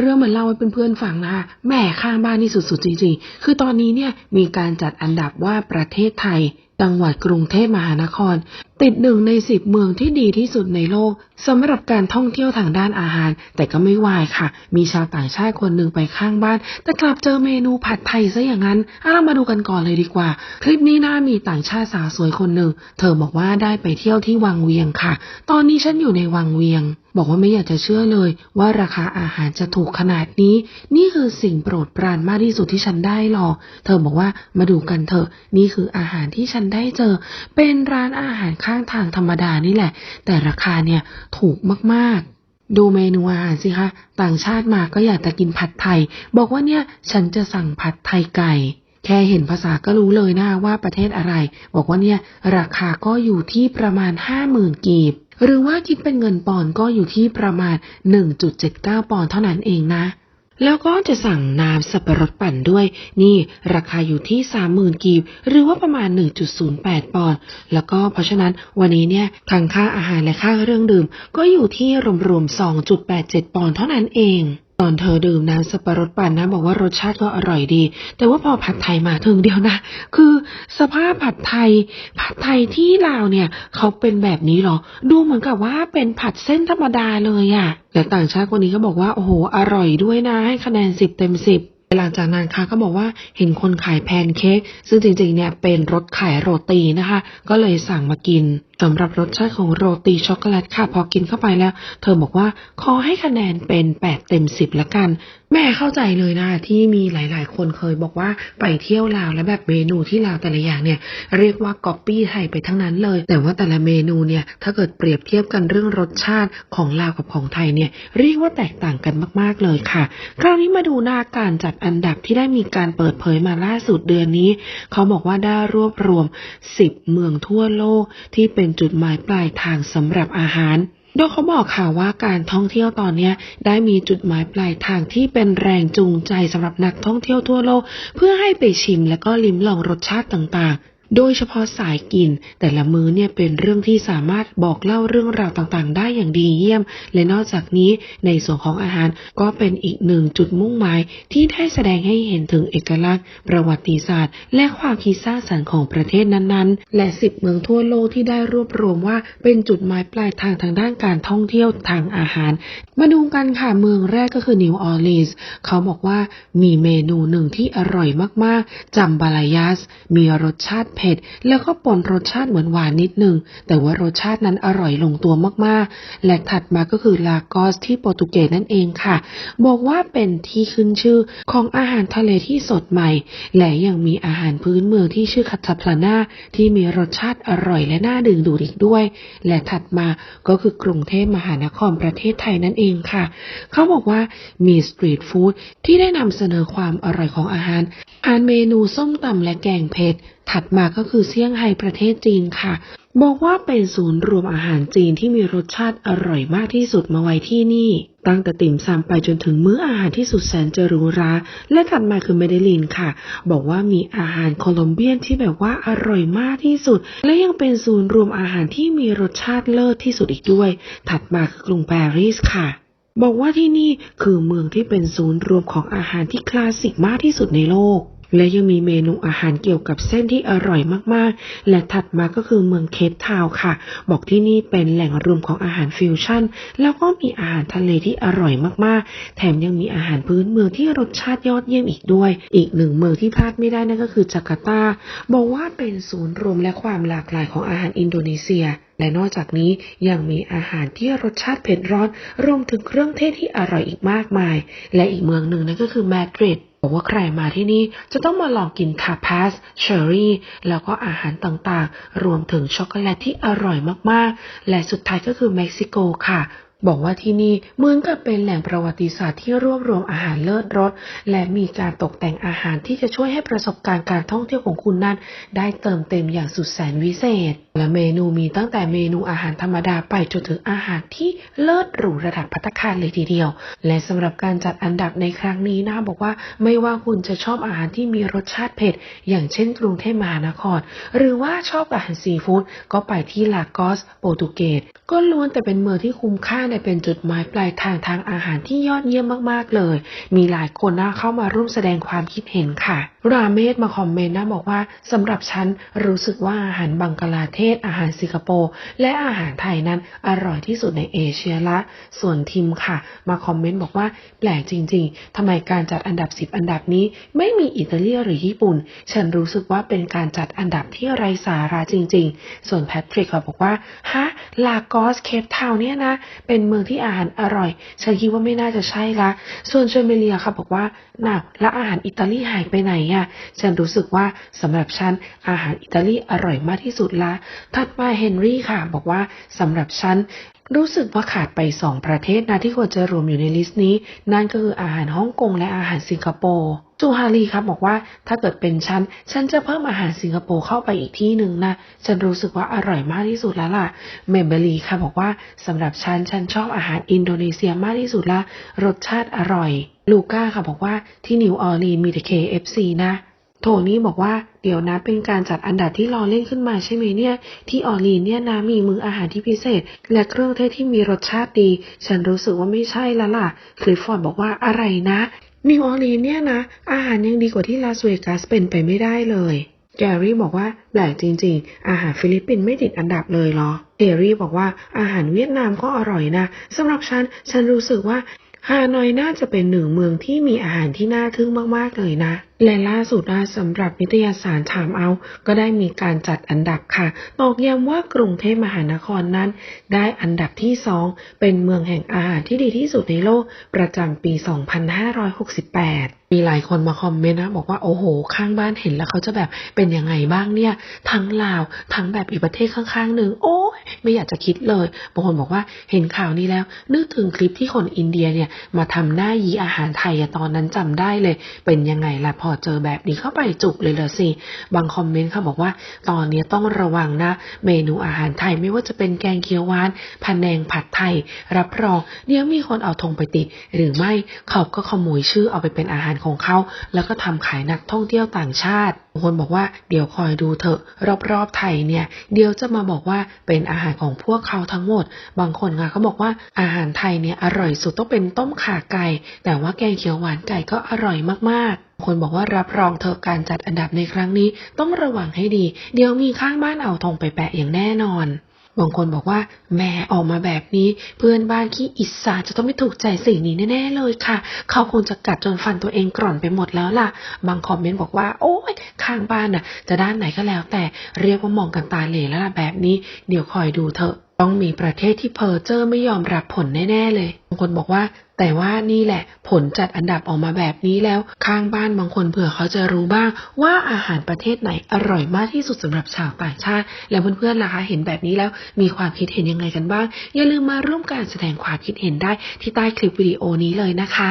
เรื่องมันเล่าให้เพื่อนๆฟังนะคะแหม่ข้างบ้านนี่สุดๆจริงๆ คือตอนนี้เนี่ยมีการจัดอันดับว่าประเทศไทยจังหวัดกรุงเทพมหานคร ติดหนึ่งในสิบเมืองที่ดีที่สุดในโลกสำหรับการท่องเที่ยวทางด้านอาหาร แต่ก็ไม่วายค่ะ มีชาวต่างชาติคนหนึ่งไปข้างบ้าน แต่กลับเจอเมนูผัดไทยซะอย่างนั้นเอาเรามาดูกันก่อนเลยดีกว่า คลิปนี้น่ามีต่างชาติสาวสวยคนหนึ่ง เธอบอกว่าได้ไปเที่ยวที่วังเวียงค่ะ ตอนนี้ฉันอยู่ในวังเวียงบอกว่าไม่อยากจะเชื่อเลยว่าราคาอาหารจะถูกขนาดนี้ นี่คือสิ่งโปรดปรานมากที่สุดที่ฉันได้หรอ เธอบอกว่ามาดูกันเถอะ นี่คืออาหารที่ฉันได้เจอ เป็นร้านอาหารขข้างทางธรรมดานี่แหละ แต่ราคาเนี่ยถูกมากๆ ดูเมนูอาหารสิคะ ต่างชาติมาก็อยากจะกินผัดไทย บอกว่าเนี่ยฉันจะสั่งผัดไทยไก่ แค่เห็นภาษาก็รู้เลยนะว่าประเทศอะไร บอกว่าเนี่ยราคาก็อยู่ที่ประมาณห้าหมื่นกีบ หรือว่าคิดเป็นเงินปอนก็อยู่ที่ประมาณ 1.79 ปอนเท่านั้นเองนะ แล้วก็จะสั่งน้ำสับปะรดปั่นด้วย นี่ราคาอยู่ที่ 30,000 กีบ หรือว่าประมาณ 1.08 ปอนด์แล้วก็เพราะฉะนั้นวันนี้เนี่ยทั้งค่าอาหารและค่าเครื่องดื่ม ก็อยู่ที่รวมๆ 2.87 ปอนด์เท่านั้นเอง ตอนเธอดื่มน้ำสับปะรดปั่นนะ บอกว่ารสชาติก็อร่อยดี แต่ว่าพอผัดไทยมาถึงเดียวนะ คือสภาพผัดไทย ผัดไทยที่ลาวเนี่ย เขาเป็นแบบนี้เหรอ ดูเหมือนกับว่าเป็นผัดเส้นธรรมดาเลยอะแต่ต่างชาติคนนี้ก็บอกว่าโอ้โหอร่อยด้วยนะ ให้คะแนนสิบเต็มสิบหลังจากนั้นค่ะก็บอกว่าเห็นคนขายแพนเค้กซึ่งจริงๆเนี่ยเป็นรสขายโรตีนะคะ ก็เลยสั่งมากิน สำหรับรสชาติของโรตีช็อกโกแลตค่ะ พอกินเข้าไปแล้ว เธอบอกว่าขอให้คะแนนเป็น 8 เต็ม 10 ละกัน แม่เข้าใจเลยนะ ที่มีหลาย ๆ คนเคยบอกว่าไปเที่ยวลาวแล้วแบบเมนูที่ลาวแต่ละอย่างเนี่ย เรียกว่าก๊อปปี้ไทยไปทั้งนั้นเลย แต่ว่าแต่ละเมนูเนี่ย ถ้าเกิดเปรียบเทียบกันเรื่องรสชาติของลาวกับของไทยเนี่ย เรียกว่าแตกต่างกันมาก ๆ เลยค่ะ คราวนี้มาดูหน้าการจัดอันดับที่ได้มีการเปิดเผยมาล่าสุดเดือนนี้ เขาบอกว่าได้รวบรวม 10 เมืองทั่วโลกที่เป็นจุดหมายปลายทางสำหรับอาหาร โดยเขาบอกค่ะว่าการท่องเที่ยวตอนนี้ได้มีจุดหมายปลายทางที่เป็นแรงจูงใจสำหรับนักท่องเที่ยวทั่วโลก เพื่อให้ไปชิมและก็ลิ้มลองรสชาติต่างๆ โดยเฉพาะสายกิน แต่ละมื้อเนี่ยเป็นเรื่องที่สามารถบอกเล่าเรื่องราวต่างๆ ได้อย่างดีเยี่ยม และนอกจากนี้ในส่วนของอาหารก็เป็นอีกหนึ่งจุดมุ่งหมายที่ได้แสดงให้เห็นถึงเอกลักษณ์ ประวัติศาสตร์ และความคิดสร้างสรรค์ของประเทศนั้นๆ และสิบเมืองทั่วโลกที่ได้รวบรวมว่าเป็นจุดหมายปลายทางทางด้านการท่องเที่ยวทางอาหาร มาดูกันค่ะเมืองแรกก็คือนิวออร์ลีนส์เขาบอกว่ามีเมนูหนึ่งที่อร่อยมากๆจัมบาลายัสมีรสชาติเผ็ด แล้วก็ปนรสชาติเหมือนหวานนิดนึง แต่ว่ารสชาตินั้นอร่อยลงตัวมากๆ และถัดมาก็คือลากอสที่โปรตุเกสนั่นเองค่ะ บอกว่าเป็นที่ขึ้นชื่อของอาหารทะเลที่สดใหม่ และยังมีอาหารพื้นเมืองที่ชื่อคัตาพลานาที่มีรสชาติอร่อยและน่าดึงดูดอีกด้วย และถัดมาก็คือกรุงเทพมหานครประเทศไทยนั่นเองค่ะ เขาบอกว่ามีสตรีทฟู้ดที่ได้นำเสนอความอร่อยของอาหารอาหารเมนูส้มตำและแกงเผ็ด ถัดมาก็คือเซี่ยงไฮ้ประเทศจีนค่ะ บอกว่าเป็นศูนย์รวมอาหารจีนที่มีรสชาติอร่อยมากที่สุดมาไว้ที่นี่ ตั้งแต่ติ่มซำไปจนถึงมื้ออาหารที่สุดแสนจะหรูหราและถัดมาคือเมเดลินค่ะ บอกว่ามีอาหารโคลอมเบียนที่แบบว่าอร่อยมากที่สุด และยังเป็นศูนย์รวมอาหารที่มีรสชาติเลิศที่สุดอีกด้วย ถัดมาคือกรุงปารีสค่ะบอกว่าที่นี่คือเมืองที่เป็นศูนย์รวมของอาหารที่คลาสสิกมากที่สุดในโลก และยังมีเมนูอาหารเกี่ยวกับเส้นที่อร่อยมากๆ และถัดมาก็คือเมืองเคปทาวค่ะ บอกที่นี่เป็นแหล่งรวมของอาหารฟิวชั่น แล้วก็มีอาหารทะเลที่อร่อยมากๆ แถมยังมีอาหารพื้นเมืองที่รสชาติยอดเยี่ยมอีกด้วย อีกหนึ่งเมืองที่พลาดไม่ได้นั่นก็คือจาการ์ตา บอกว่าเป็นศูนย์รวมและความหลากหลายของอาหารอินโดนีเซีย และนอกจากนี้ยังมีอาหารที่รสชาติเผ็ดร้อน รวมถึงเครื่องเทศที่อร่อยอีกมากมาย และอีกเมืองหนึ่งนั่นก็คือมาดริดบอกว่าใครมาที่นี่จะต้องมาลองกินทาพาสเชอร์รี่ แล้วก็อาหารต่างๆ รวมถึงช็อกโกแลตที่อร่อยมากๆ และสุดท้ายก็คือเม็กซิโกค่ะ บอกว่าที่นี่เหมือนกับเป็นแหล่งประวัติศาสตร์ที่รวบรวมอาหารเลิศรส และมีการตกแต่งอาหารที่จะช่วยให้ประสบการณ์การท่องเที่ยวของคุณนั้น ได้เติมเต็มอย่างสุดแสนวิเศษ และเมนูมีตั้งแต่เมนูอาหารธรรมดาไปจนถึงอาหารที่เลิศหรูระดับพัตตาคารเลยทีเดียว และสำหรับการจัดอันดับในครั้งนี้นะบอกว่าไม่ว่าคุณจะชอบอาหารที่มีรสชาติเผ็ด อย่างเช่นกรุงเทพมหานคร หรือว่าชอบอาหารซีฟู้ดก็ไปที่ลากอสโปรตุเกสก็ล้วนแต่เป็นเมืองที่คุ้มค่าในเป็นจุดหมายปลายทางทางอาหารที่ยอดเยี่ยมมากๆเลย มีหลายคนนะเข้ามาร่วมแสดงความคิดเห็นค่ะราเมศมาคอมเมนต์นะบอกว่าสำหรับฉันรู้สึกว่าอาหารบังกลาเทศ อาหารสิงคโปร์และอาหารไทยนั้นอร่อยที่สุดในเอเชียละ ส่วนทิมค่ะ มาคอมเมนต์บอกว่าแปลกจริง ๆทำไมการจัดอันดับ 10 อันดับนี้ ไม่มีอิตาลีหรือญี่ปุ่น ฉันรู้สึกว่าเป็นการจัดอันดับที่ไร้สาระจริง ๆ ส่วนแพทริกค่ะบอกว่าฮะลากอสเคปทาวน์เนี่ยนะ เป็นเมืองที่อาหารอร่อย ฉันคิดว่าไม่น่าจะใช่ละ ส่วนเชเมเลียค่ะบอกว่าน่ะแล้วอาหารอิตาลีหายไปไหนอะฉันรู้สึกว่าสำหรับฉันอาหารอิตาลีอร่อยมากที่สุดละ ถัดมาเฮนรี่ค่ะ บอกว่าสำหรับฉันรู้สึกว่าขาดไปสองประเทศนะที่ควรจะรวมอยู่ในลิสต์นี้ นั่นก็คืออาหารฮ่องกงและอาหารสิงคโปร์จูฮารีครับบอกว่าถ้าเกิดเป็นฉัน ฉันจะเพิ่มอาหารสิงคโปร์เข้าไปอีกที่หนึ่งนะ ฉันรู้สึกว่าอร่อยมากที่สุดแล้วล่ะเมเบลีค่ะบอกว่าสำหรับฉัน ฉันชอบอาหารอินโดนีเซียมากที่สุดละรสชาติอร่อย ลูก้าค่ะบอกว่าที่นิวออร์ลีนมีแต่ KFC นะ โทนี่บอกว่าเดี๋ยวนะเป็นการจัดอันดับที่รอเล่นขึ้นมาใช่ไหมเนี่ย ที่ออร์ลีนเนี่ยนะมีมืออาหารที่พิเศษ และเครื่องเทศที่มีรสชาติดี ฉันรู้สึกว่าไม่ใช่แล้วล่ะคลิฟฟอร์ดบอกว่าอะไรนะนิวออร์ลีนเนี่ยนะ อาหารยังดีกว่าที่ลาสเวกัสเป็นไปไม่ได้เลยแกรี่บอกว่าแปลกจริงๆ อาหารฟิลิปปินส์ไม่ติดอันดับเลยเหรอเอรี่บอกว่าอาหารเวียดนามก็อร่อยนะสำหรับฉัน ฉันรู้สึกว่า ฮานอยน่าจะเป็นหนึ่งเมืองที่มีอาหารที่น่าทึ่งมากๆเลยนะ และล่าสุดนะสำหรับนิตยสารถามเอา ก็ได้มีการจัดอันดับค่ะตอกย้ำว่ากรุงเทพมหานครนั้น ได้อันดับที่สองเป็นเมืองแห่งอาหารที่ดีที่สุดในโลกประจำปี 2568มีหลายคนมาคอมเมนต์นะบอกว่าโอ้โห ข้างบ้านเห็นแล้วเขาจะแบบเป็นยังไงบ้างเนี่ย ทั้งลาว ทั้งแบบอีกประเทศข้างๆหนึ่งโอ้ ไม่อยากจะคิดเลยบางคนบอกว่าเห็นข่าวนี้แล้ว นึกถึงคลิปที่คนอินเดียเนี่ยมาทำหน้ายีอาหารไทยอะตอนนั้นจำได้เลย เป็นยังไงล่ะพอเจอแบบนี้เข้าไปจุกเลยละสิ บางคอมเมนต์เขาบอกว่า ตอนนี้ต้องระวังนะ เมนูอาหารไทยไม่ว่าจะเป็นแกงเขียวหวานผันแนงผัดไทย รับรองเดี๋ยวมีคนเอาธงไปติด หรือไม่เขาก็ขโมยชื่อเอาไปเป็นอาหารของเขา แล้วก็ทำขายนักท่องเที่ยวต่างชาติบางคนบอกว่าเดี๋ยวคอยดูเถอะรอบๆไทยเนี่ย เดี๋ยวจะมาบอกว่าเป็นอาาหารของพวกเขาทั้งหมด บางคนค่ะเขาบอกว่าอาหารไทยเนี่ยอร่อยสุดต้องเป็นต้มข่าไก่ แต่ว่าแกงเขียวหวานไก่ก็อร่อยมากๆคนบอกว่ารับรองเธอการจัดอันดับในครั้งนี้ต้องระวังให้ดี เดี๋ยวมีข้างบ้านเอาธงไปแปะอย่างแน่นอน บางคนบอกว่าแม่ออกมาแบบนี้ เพื่อนบ้านขี้อิสาจะต้องไม่ถูกใจสิ่งนี้แน่ๆเลยค่ะ เขาคงจะกัดจนฟันตัวเองกร่อนไปหมดแล้วล่ะ บางคอมเมนต์บอกว่า โอ้ย ข้างบ้านน่ะ จะด้านไหนก็แล้ว แต่เรียกว่ามองกันตาเหล่แล้วล่ะแบบนี้ เดี๋ยวคอยดูเถอะ ต้องมีประเทศที่เพอเจอร์ไม่ยอมรับผลแน่ๆเลยบางคนบอกว่า แต่ว่านี่แหละ ผลจัดอันดับออกมาแบบนี้แล้ว ข้างบ้านบางคนเผื่อเขาจะรู้บ้าง ว่าอาหารประเทศไหนอร่อยมากที่สุดสำหรับชาวต่างชาติ แล้วเพื่อนๆล่ะคะเห็นแบบนี้แล้วมีความคิดเห็นยังไงกันบ้าง อย่าลืมมาร่วมการแสดงความคิดเห็นได้ที่ใต้คลิปวิดีโอนี้เลยนะคะ